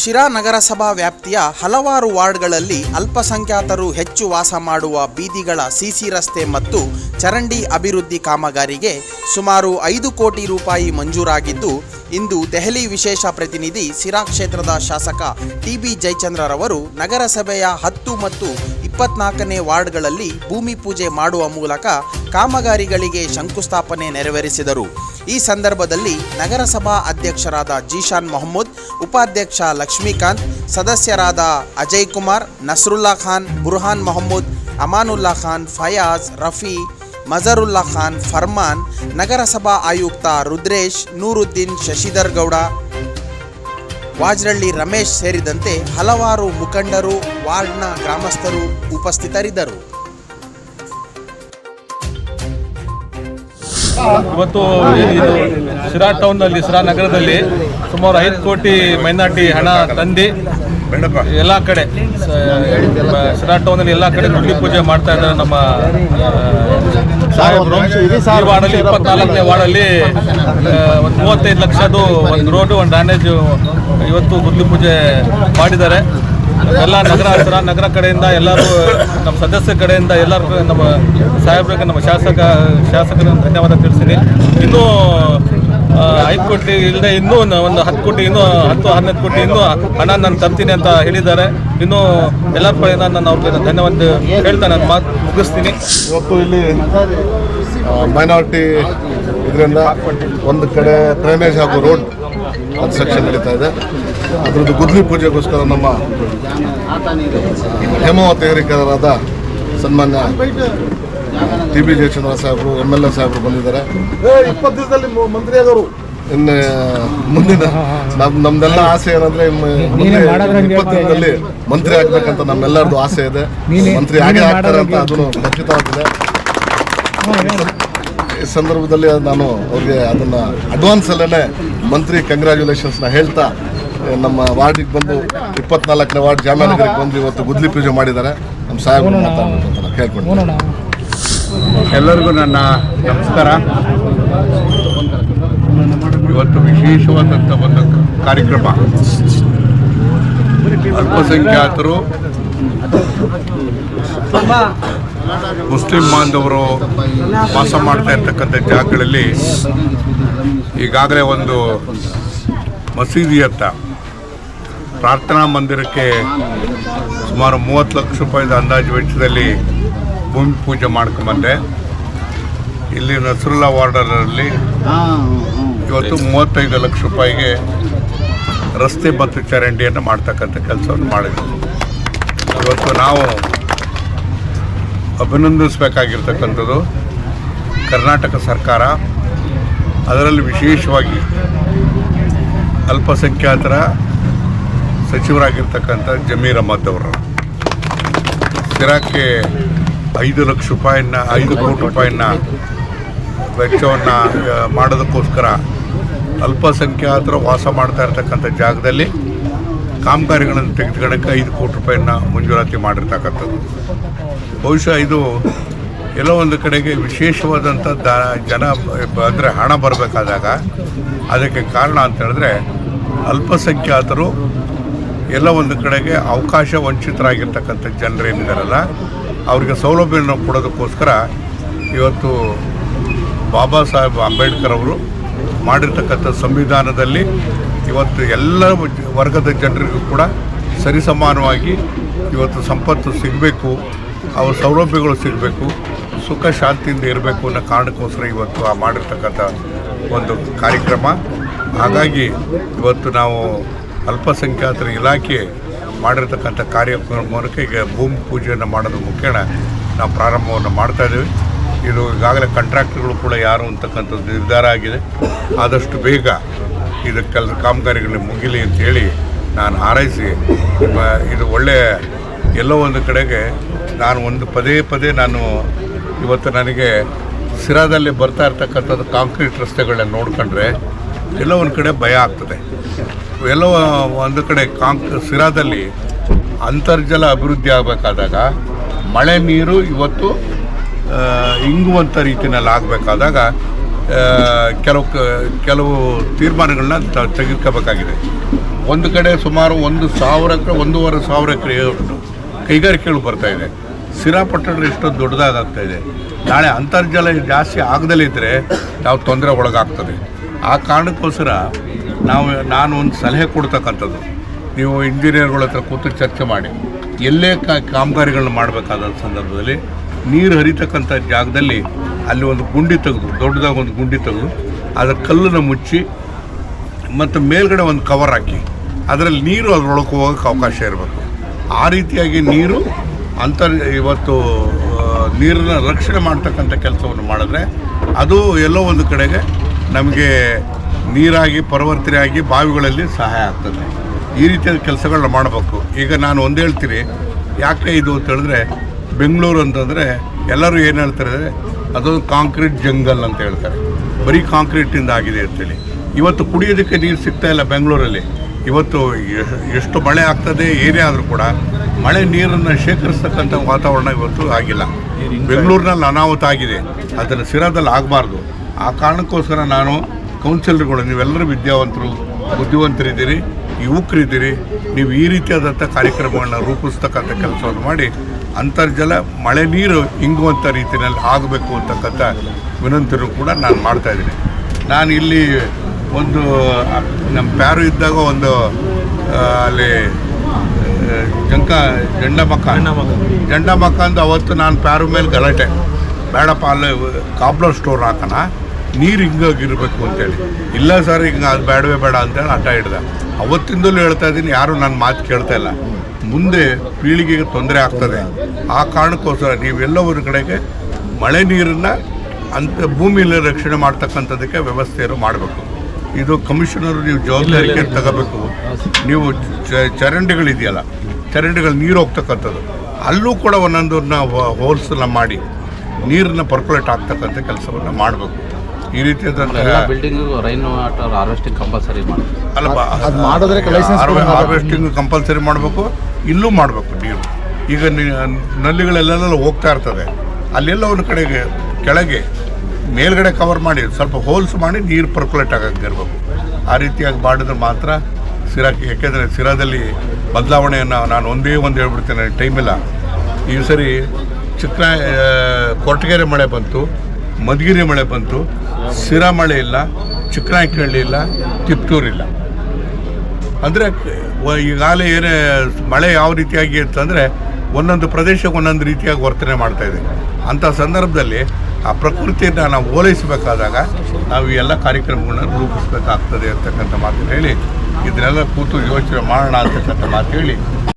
ಶಿರಾ ನಗರಸಭಾ ವ್ಯಾಪ್ತಿಯ ಹಲವಾರು ವಾರ್ಡ್ಗಳಲ್ಲಿ ಅಲ್ಪಸಂಖ್ಯಾತರು ಹೆಚ್ಚು ವಾಸ ಮಾಡುವ ಬೀದಿಗಳ ಸಿಸಿ ರಸ್ತೆ ಮತ್ತು ಚರಂಡಿ ಅಭಿವೃದ್ಧಿ ಕಾಮಗಾರಿಗೆ ಸುಮಾರು ಐದು ಕೋಟಿ ರೂಪಾಯಿ ಮಂಜೂರಾಗಿದ್ದು, ಇಂದು ದೆಹಲಿ ವಿಶೇಷ ಪ್ರತಿನಿಧಿ ಸಿರಾ ಕ್ಷೇತ್ರದ ಶಾಸಕ ಟಿಬಿ ಜಯಚಂದ್ರರವರು ನಗರಸಭೆಯ ಹತ್ತು ಮತ್ತು ಇಪ್ಪತ್ನಾಲ್ಕನೇ ವಾರ್ಡ್ಗಳಲ್ಲಿ ಭೂಮಿ ಪೂಜೆ ಮಾಡುವ ಮೂಲಕ ಕಾಮಗಾರಿಗಳಿಗೆ ಶಂಕುಸ್ಥಾಪನೆ ನೆರವೇರಿಸಿದರು. ಈ ಸಂದರ್ಭದಲ್ಲಿ ನಗರಸಭಾ ಅಧ್ಯಕ್ಷರಾದ ಜೀಶಾನ್ ಮೊಹಮ್ಮದ್ ಉಪಾಧ್ಯಕ್ಷ ಲಕ್ಷ್ಮೀಕಾಂತ್, ಸದಸ್ಯರಾದ ಅಜಯ್ ಕುಮಾರ್, ನಸ್ರುಲ್ಲಾ ಖಾನ್, ಬುರ್ಹಾನ್ ಮೊಹಮ್ಮದ್, ಅಮಾನುಲ್ಲಾ ಖಾನ್, ಫಯಾಜ್, ರಫಿ, ಮಜರುಲ್ಲಾ ಖಾನ್, ಫರ್ಮಾನ್, ನಗರಸಭಾ ಆಯುಕ್ತ ರುದ್ರೇಶ್, ನೂರುದ್ದೀನ್ ಶಶಿಧರ್ ಗೌಡ, ವಾಜ್ರಳ್ಳಿ ರಮೇಶ್ ಸೇರಿದಂತೆ ಹಲವಾರು ಮುಖಂಡರು, ವಾರ್ಡ್ನ ಗ್ರಾಮಸ್ಥರು ಉಪಸ್ಥಿತರಿದ್ದರು. ಇವತ್ತು ಶಿರಾ ಟೌನ್ನಲ್ಲಿ, ಶಿರಾ ನಗರದಲ್ಲಿ ಸುಮಾರು ಐದು ಕೋಟಿ ಮೈನಾರಿಟಿ ಹಣ ತಂದು ಎಲ್ಲ ಕಡೆ ಸ- ಮ- ಟೌನಲ್ಲಿ ಎಲ್ಲ ಕಡೆ ಗುಡ್ಲಿ ಪೂಜೆ ಮಾಡ್ತಾ ಇದ್ದಾರೆ ನಮ್ಮ ಆ, ಸಾಹೇಬರು. ಈ ವಾರ್ಡಲ್ಲಿ ಇಪ್ಪತ್ನಾಲ್ಕನೇ ವಾರ್ಡಲ್ಲಿ ಒಂದು ಮೂವತ್ತೈದು ಲಕ್ಷದ್ದು ಒಂದು ರೋಡು ಒಂದು ಡ್ಯಾನೇಜ್ ಇವತ್ತು ಗುಡ್ಲಿ ಪೂಜೆ ಮಾಡಿದ್ದಾರೆ. ಎಲ್ಲ ನಗರ ಹತ್ರ ನಗರ ಕಡೆಯಿಂದ ಎಲ್ಲರೂ ನಮ್ಮ ಸದಸ್ಯರ ಕಡೆಯಿಂದ ಎಲ್ಲರೂ ನಮ್ಮ ಸಾಹೇಬ್ರಿಗೆ ನಮ್ಮ ಶಾಸಕ ಶಾಸಕರನ್ನು ಧನ್ಯವಾದ ತಿಳಿಸಿದೆ ಇನ್ನೂ ಐದು ಕೋಟಿ ಇಲ್ಲದೆ ಇನ್ನೂ ಒಂದು- ಹತ್ತು ಕೋಟಿ, ಇನ್ನೂ ಹತ್ತು ಹನ್ನೊಂದು ಕೋಟಿ, ಇನ್ನೂ ಹಣ ನಾನು ತರ್ತೀನಿ ಅಂತ ಹೇಳಿದ್ದಾರೆ. ಇನ್ನೂ ಎಲ್ಲರ ಕಡೆಯಿಂದ ನಾನು ಅವ್ರಿಗೆ ಧನ್ಯವಾದ ಹೇಳ್ತಾ ನಾನು ಮಾತು ಮುಗಿಸ್ತೀನಿ. ಇವತ್ತು ಇಲ್ಲಿ ಮೈನಾರಿಟಿ ಇದರಿಂದ ಒಂದು ಕಡೆ ಡ್ರೈನೇಜ್ ಹಾಗೂ ರೋಡ್ ಕನ್ಸ್ಟ್ರಕ್ಷನ್ ನಡೀತಾ ಇದೆ. ಅದರದ್ದು ಗುದ್ಲಿ ಪೂಜೆಗೋಸ್ಕರ ನಮ್ಮ ಹೇಮಾವತಿ ಹೇರಿಕೆಯಾದ ಸನ್ಮಾನ್ಯ ಟಿ ಬಿ ಜಯಚಂದ್ರ ಸಾಹೇಬರು ಎಂ ಎಲ್ ಎ ಸಾಹೇಬರು ಬಂದಿದ್ದಾರೆ. ಇಪ್ಪತ್ತು ದಿವಸದಲ್ಲಿ ಮಂತ್ರಿ ಆಗೋರು ಇನ್ನು ಮುಂದಿನ ನಮ್ ನಮ್ದೆಲ್ಲ ಆಸೆ ಏನಂದ್ರೆ ಇಪ್ಪತ್ತು ದಿನದಲ್ಲಿ ಮಂತ್ರಿ ಆಗ್ಬೇಕಂತ ನಮ್ಮೆಲ್ಲರದು ಆಸೆ ಇದೆ. ಮಂತ್ರಿ ಆಗೇ ಆಗ್ತಾರೆ ಅಂತ ಅದನ್ನು ಖಚಿತವಾಗಿದೆ ಈ ಸಂದರ್ಭದಲ್ಲಿ ನಾನು ಅವ್ರಿಗೆ ಅದನ್ನ ಅಡ್ವಾನ್ಸ್ ಅಲ್ಲೇ ಮಂತ್ರಿ ಕಂಗ್ರ್ಯಾಚುಲೇಷನ್ಸ್ನ ಹೇಳ್ತಾ ನಮ್ಮ ವಾರ್ಡಿಗೆ ಬಂದು ಇಪ್ಪತ್ನಾಲ್ಕನೇ ವಾರ್ಡ್ ಜಾಮ್ಯಾನಗರಿಗೆ ಬಂದು ಇವತ್ತು ಗುದ್ಲಿ ಪೂಜೆ ಮಾಡಿದ್ದಾರೆ. ನಮ್ಮ ಸಾಹೇಬರು ಮಾತಾಡ್ಬೇಕು ಅಂತ ನಾನು ಕೇಳ್ಕೊಂಡು ಎಲ್ಲರಿಗೂ ನನ್ನ ನಮಸ್ಕಾರ. ಇವತ್ತು ವಿಶೇಷವಾದಂಥ ಒಂದು ಕಾರ್ಯಕ್ರಮ. ಅಲ್ಪಸಂಖ್ಯಾತರು, ಮುಸ್ಲಿಂ ಬಾಂಧವರು ವಾಸ ಮಾಡ್ತಾ ಇರ್ತಕ್ಕಂಥ ಜಾಗಗಳಲ್ಲಿ ಈಗಾಗಲೇ ಒಂದು ಮಸೀದಿಯತ್ತ ಪ್ರಾರ್ಥನಾ ಮಂದಿರಕ್ಕೆ ಸುಮಾರು ಮೂವತ್ತು ಲಕ್ಷ ರೂಪಾಯಿದ ಅಂದಾಜು ವೆಚ್ಚದಲ್ಲಿ ಭೂಮಿ ಪೂಜೆ ಮಾಡ್ಕೊಂಬಂದೆ. ಇಲ್ಲಿ ನಸರುಲ್ಲಾ ವಾರ್ಡರಲ್ಲಿ ಇವತ್ತು ಮೂವತ್ತೈದು ಲಕ್ಷ ರೂಪಾಯಿಗೆ ರಸ್ತೆ ಮತ್ತು ಚರಂಡಿಯನ್ನು ಮಾಡ್ತಕ್ಕಂಥ ಕೆಲಸವನ್ನು ಮಾಡಿದ್ವಿ. ಇವತ್ತು ನಾವು ಅಭಿನಂದಿಸಬೇಕಾಗಿರ್ತಕ್ಕಂಥದ್ದು ಕರ್ನಾಟಕ ಸರ್ಕಾರ. ಅದರಲ್ಲಿ ವಿಶೇಷವಾಗಿ ಅಲ್ಪಸಂಖ್ಯಾತರ ಸಚಿವರಾಗಿರ್ತಕ್ಕಂಥ ಜಮೀರ್ ಅಹಮದ್ ಅವರು. ಸ್ಥಿರಕ್ಕೆ ಐದು ಲಕ್ಷ ರೂಪಾಯಿನ ಐದು ಕೋಟಿ ರೂಪಾಯಿನ ವೆಚ್ಚವನ್ನು ಮಾಡೋದಕ್ಕೋಸ್ಕರ ಅಲ್ಪಸಂಖ್ಯಾತರು ವಾಸ ಮಾಡ್ತಾ ಇರ್ತಕ್ಕಂಥ ಜಾಗದಲ್ಲಿ ಕಾಮಗಾರಿಗಳನ್ನು ತೆಗೆದುಕೊಳ್ಳೋಕ್ಕೆ ಐದು ಕೋಟಿ ರೂಪಾಯಿನ ಮಂಜೂರಾತಿ ಮಾಡಿರ್ತಕ್ಕಂಥದ್ದು. ಬಹುಶಃ ಇದು ಎಲ್ಲೋ ಒಂದು ಕಡೆಗೆ ವಿಶೇಷವಾದಂಥ ದ ಜನ ಅಂದರೆ ಹಣ ಬರಬೇಕಾದಾಗ ಅದಕ್ಕೆ ಕಾರಣ ಅಂತ ಹೇಳಿದ್ರೆ ಅಲ್ಪಸಂಖ್ಯಾತರು ಎಲ್ಲ ಒಂದು ಕಡೆಗೆ ಅವಕಾಶ ವಂಚಿತರಾಗಿರ್ತಕ್ಕಂಥ ಜನರೇನಿದಾರಲ್ಲ ಅವರಿಗೆ ಸೌಲಭ್ಯವನ್ನು ಕೊಡೋದಕ್ಕೋಸ್ಕರ ಇವತ್ತು ಬಾಬಾ ಸಾಹೇಬ್ ಅಂಬೇಡ್ಕರ್ ಅವರು ಮಾಡಿರ್ತಕ್ಕಂಥ ಸಂವಿಧಾನದಲ್ಲಿ ಇವತ್ತು ಎಲ್ಲ ವರ್ಗದ ಜನರಿಗೂ ಕೂಡ ಸರಿಸಮಾನವಾಗಿ ಇವತ್ತು ಸಂಪತ್ತು ಸಿಗಬೇಕು, ಅವ್ರ ಸೌಲಭ್ಯಗಳು ಸಿಗಬೇಕು, ಸುಖ ಶಾಂತಿಯಿಂದ ಇರಬೇಕು ಅನ್ನೋ ಕಾರಣಕ್ಕೋಸ್ಕರ ಇವತ್ತು ಆ ಮಾಡಿರ್ತಕ್ಕಂಥ ಒಂದು ಕಾರ್ಯಕ್ರಮ. ಹಾಗಾಗಿ ಇವತ್ತು ನಾವು ಅಲ್ಪಸಂಖ್ಯಾತರ ಇಲಾಖೆ ಮಾಡಿರ್ತಕ್ಕಂಥ ಕಾರ್ಯಕ್ರಮಕ್ಕೆ ಈಗ ಭೂಮಿ ಪೂಜೆಯನ್ನು ಮಾಡೋದು ಮುಖೇನ ನಾವು ಪ್ರಾರಂಭವನ್ನು ಮಾಡ್ತಾ ಇದ್ದೀವಿ. ಇದು ಈಗಾಗಲೇ ಕಾಂಟ್ರಾಕ್ಟ್ಗಳು ಕೂಡ ಯಾರು ಅಂತಕ್ಕಂಥದ್ದು ನಿರ್ಧಾರ ಆಗಿದೆ. ಆದಷ್ಟು ಬೇಗ ಇದು ಕೆಲ ಕಾಮಗಾರಿಗಳು ಮುಗಿಲಿ ಅಂತೇಳಿ ನಾನು ಹಾರೈಸಿ ಇದು ಒಳ್ಳೆಯ ಎಲ್ಲೋ ಒಂದು ಕಡೆಗೆ ನಾನು ಒಂದು ಪದೇ ಪದೇ ನಾನು ಇವತ್ತು ನನಗೆ ಸಿರಾದಲ್ಲಿ ಬರ್ತಾ ಇರ್ತಕ್ಕಂಥದ್ದು ಕಾಂಕ್ರೀಟ್ ರಸ್ತೆಗಳನ್ನ ನೋಡ್ಕೊಂಡ್ರೆ ಒಂದು ಕಡೆ ಭಯ ಆಗ್ತದೆ. ಎಲ್ಲೋ ಒಂದು ಕಡೆ ಕಾಂಕ್ ಸಿರಾದಲ್ಲಿ ಅಂತರ್ಜಲ ಅಭಿವೃದ್ಧಿ ಆಗಬೇಕಾದಾಗ ಮಳೆ ನೀರು ಇವತ್ತು ಇಂಗುವಂಥ ರೀತಿಯಲ್ಲಿ ಆಗಬೇಕಾದಾಗ ಕೆಲವು ಕೆಲವು ತೀರ್ಮಾನಗಳನ್ನ ತೆಗೆದುಕೋಬೇಕಾಗಿದೆ. ಒಂದು ಕಡೆ ಸುಮಾರು ಒಂದು ಸಾವಿರ ಎಕರೆ ಒಂದೂವರೆ ಸಾವಿರ ಎಕರೆ ಕೈಗಾರಿಕೆಗಳು ಬರ್ತಾ ಇದೆ. ಪಟ್ಟಣ ಎಷ್ಟೊಂದು ದೊಡ್ಡದಾಗ್ತಾ ಇದೆ. ನಾಳೆ ಅಂತರ್ಜಲ ಜಾಸ್ತಿ ಆಗದಲ್ಲಿದ್ದರೆ ನಾವು ತೊಂದರೆ ಒಳಗಾಗ್ತದೆ. ಆ ಕಾರಣಕ್ಕೋಸ್ಕರ ನಾವು, ನಾನು ಒಂದು ಸಲಹೆ ಕೊಡ್ತಕ್ಕಂಥದ್ದು. ನೀವು ಇಂಜಿನಿಯರ್ಗಳ ಹತ್ರ ಕೂತು ಚರ್ಚೆ ಮಾಡಿ. ಎಲ್ಲೇ ಕಾಮಗಾರಿಗಳನ್ನ ಮಾಡಬೇಕಾದ ಸಂದರ್ಭದಲ್ಲಿ ನೀರು ಹರಿತಕ್ಕಂಥ ಜಾಗದಲ್ಲಿ ಅಲ್ಲಿ ಒಂದು ಗುಂಡಿ ತೆಗೆದು, ದೊಡ್ಡದಾಗಿ ಒಂದು ಗುಂಡಿ ತೆಗೆದು, ಅದರ ಕಲ್ಲನ್ನು ಮುಚ್ಚಿ ಮತ್ತು ಮೇಲ್ಗಡೆ ಒಂದು ಕವರ್ ಹಾಕಿ. ಅದರಲ್ಲಿ ನೀರು ಅದರೊಳಕ್ಕೆ ಹೋಗೋಕ್ಕೆ ಅವಕಾಶ ಇರಬೇಕು. ಆ ರೀತಿಯಾಗಿ ನೀರು ಅಂತರ್, ಇವತ್ತು ನೀರನ್ನ ರಕ್ಷಣೆ ಮಾಡ್ತಕ್ಕಂಥ ಕೆಲಸವನ್ನು ಮಾಡಿದ್ರೆ ಅದು ಎಲ್ಲೋ ಒಂದು ಕಡೆಗೆ ನಮಗೆ ನೀರಾಗಿ ಪರಿವರ್ತನೆ ಆಗಿ ಬಾವಿಗಳಲ್ಲಿ ಸಹಾಯ ಆಗ್ತದೆ. ಈ ರೀತಿಯಾದ ಕೆಲಸಗಳನ್ನ ಮಾಡಬೇಕು. ಈಗ ನಾನು ಒಂದು ಹೇಳ್ತೀನಿ. ಯಾಕೆ ಇದು ಅಂತ ಹೇಳಿದ್ರೆ, ಬೆಂಗಳೂರು ಅಂತಂದರೆ ಎಲ್ಲರೂ ಏನು ಹೇಳ್ತಾರೆ ಅದೊಂದು ಕಾಂಕ್ರೀಟ್ ಜಂಗಲ್ ಅಂತ ಹೇಳ್ತಾರೆ. ಬರೀ ಕಾಂಕ್ರೀಟಿಂದ ಆಗಿದೆ ಅಂತೇಳಿ. ಇವತ್ತು ಕುಡಿಯೋದಕ್ಕೆ ನೀರು ಸಿಗ್ತಾ ಇಲ್ಲ ಬೆಂಗಳೂರಲ್ಲಿ. ಇವತ್ತು ಎಷ್ಟು ಮಳೆ ಆಗ್ತದೆ, ಏನೇ ಆದರೂ ಕೂಡ ಮಳೆ ನೀರನ್ನು ಶೇಖರಿಸ್ತಕ್ಕಂಥ ವಾತಾವರಣ ಇವತ್ತು ಆಗಿಲ್ಲ. ಬೆಂಗಳೂರಿನಲ್ಲಿ ಅನಾಹುತ ಆಗಿದೆ. ಅದನ್ನು ಸಿರಾದಲ್ಲಿ ಆಗಬಾರ್ದು. ಆ ಕಾರಣಕ್ಕೋಸ್ಕರ ನಾನು ಕೌನ್ಸಿಲರ್ಗಳು ನೀವೆಲ್ಲರೂ ವಿದ್ಯಾವಂತರು ಬುದ್ಧಿವಂತರಿದ್ದೀರಿ ಯುವಕರಿದ್ದೀರಿ ನೀವು ಈ ರೀತಿಯಾದಂಥ ಕಾರ್ಯಕ್ರಮಗಳನ್ನ ರೂಪಿಸ್ತಕ್ಕಂಥ ಕೆಲಸವನ್ನು ಮಾಡಿ ಅಂತರ್ಜಲ ಮಳೆ ನೀರು ಇಂಗುವಂಥ ರೀತಿಯಲ್ಲಿ ಆಗಬೇಕು ಅಂತಕ್ಕಂಥ ವಿನಂತಿಯನ್ನು ಕೂಡ ನಾನು ಮಾಡ್ತಾ ಇದ್ದೀನಿ. ನಾನು ಇಲ್ಲಿ ಒಂದು ನಮ್ಮ ಪ್ಯಾರು ಇದ್ದಾಗ ಒಂದು ಅಲ್ಲಿ ಜಂಕ ಜಂಡಮಕ್ಕ ಜಂಡಮಕ್ಕ ಅಂತ ಅವತ್ತು ನಾನು ಪ್ಯಾರು ಮೇಲೆ ಗಲಾಟೆ. ಬೇಡಪ್ಪ ಅಲ್ಲಿ ಕಾಬ್ಲರ್ ಸ್ಟೋರ್ ಹಾಕೋಣ. ನೀರು ಹಿಂಗಾಗಿರ್ಬೇಕು ಅಂತೇಳಿ. ಇಲ್ಲ ಸರ್ ಹಿಂಗೆ ಅದು ಬೇಡವೇ ಬೇಡ ಅಂತೇಳಿ ಹಠ ಹಿಡ್ದೆ. ಅವತ್ತಿಂದಲೂ ಹೇಳ್ತಾ ಇದ್ದೀನಿ ಯಾರು ನನ್ನ ಮಾತು ಕೇಳ್ತಾ ಇಲ್ಲ. ಮುಂದೆ ಪೀಳಿಗೆಗೆ ತೊಂದರೆ ಆಗ್ತದೆ. ಆ ಕಾರಣಕ್ಕೋಸ್ಕರ ನೀವೆಲ್ಲವರ ಒಂದು ಕಡೆಗೆ ಮಳೆ ನೀರನ್ನು ಅಂತ ಭೂಮಿಯಲ್ಲಿ ರಕ್ಷಣೆ ಮಾಡ್ತಕ್ಕಂಥದ್ದಕ್ಕೆ ವ್ಯವಸ್ಥೆಯನ್ನು ಮಾಡಬೇಕು. ಇದು ಕಮಿಷನರು ನೀವು ಜವಾಬ್ದಾರಿಕೆ ತಗೋಬೇಕು. ನೀವು ಚ- ಚರಂಡಿಗಳಿದೆಯಲ್ಲ ಚರಂಡಿಗಳು ನೀರು ಹೋಗ್ತಕ್ಕಂಥದ್ದು. ಅಲ್ಲೂ ಕೂಡ ಒಂದೊಂದನ್ನ ಹೋಲ್ಸನ್ನ ಮಾಡಿ ನೀರನ್ನ ಪರ್ಕುಲೇಟ್ ಆಗ್ತಕ್ಕಂಥ ಕೆಲಸವನ್ನು ಮಾಡಬೇಕು. ಈ ರೀತಿಯಾದಂತಹ ಎಲ್ಲ building rain water harvesting compulsory ಮಾಡಿ ಅಲ್ಲ ಅದು ಮಾಡಿದ್ರೆ. ಹಾರ್ವೆಸ್ಟಿಂಗ್ ಕಂಪಲ್ಸರಿ ಮಾಡಬೇಕು ಇಲ್ಲೂ ಮಾಡಬೇಕು ನೀರು. ಈಗ ನಲ್ಲಿಗಳೆಲ್ಲ ನಲ್ಲಿಗಳೆಲ್ಲೆಲ್ಲ ಹೋಗ್ತಾ ಇರ್ತದೆ. ಅಲ್ಲೆಲ್ಲ ಒಂದು ಕಡೆಗೆ ಕೆಳಗೆ ಮೇಲ್ಗಡೆ ಕವರ್ ಮಾಡಿ ಸ್ವಲ್ಪ ಹೋಲ್ಸ್ ಮಾಡಿ ನೀರು ಪರ್ಕುಲೇಟ್ ಆಗಕ್ಕೆ ಇರಬೇಕು. ಆ ರೀತಿಯಾಗಿ ಮಾಡಿದ್ರೆ ಮಾತ್ರ ಸಿರಾಕ್ಕೆ ಯಾಕೆಂದರೆ ಸಿರಾದಲ್ಲಿ ಬದಲಾವಣೆಯನ್ನು ನಾನು ಒಂದೇ ಒಂದು ಹೇಳ್ಬಿಡ್ತೇನೆ ಟೈಮಿಲ್ಲ. ಇಲ್ಲ ಈ ಸರಿ ಚಿಕ್ಕ ಕೊರಟಗೆರೆ ಮಳೆ ಬಂತು. ಮಧುಗಿರಿ ಮಳೆ ಬಂತು. ಸಿರಾ ಮಳೆ ಇಲ್ಲ ಚಿಕ್ಕನಾಯಕನಹಳ್ಳಿ ಇಲ್ಲ ತಿಪ್ಟೂರಿಲ್ಲ ಅಂದರೆ ಈಗಾಗಲೇ ಏನೇ ಮಳೆ ಯಾವ ರೀತಿಯಾಗಿ ಅಂತಂದರೆ ಒಂದೊಂದು ಪ್ರದೇಶಕ್ಕೆ ಒಂದೊಂದು ರೀತಿಯಾಗಿ ವರ್ತನೆ ಮಾಡ್ತಾ ಇದೆ. ಅಂಥ ಸಂದರ್ಭದಲ್ಲಿ ಆ ಪ್ರಕೃತಿಯನ್ನು ನಾವು ಓಲೈಸಬೇಕಾದಾಗ ನಾವು ಈ ಎಲ್ಲ ಕಾರ್ಯಕ್ರಮಗಳನ್ನ ರೂಪಿಸಬೇಕಾಗ್ತದೆ ಅಂತಕ್ಕಂಥ ಮಾತನ್ನು ಹೇಳಿ, ಇದನ್ನೆಲ್ಲ ಕೂತು ಯೋಚನೆ ಮಾಡೋಣ ಅಂತಕ್ಕಂಥ ಮಾತು ಹೇಳಿ.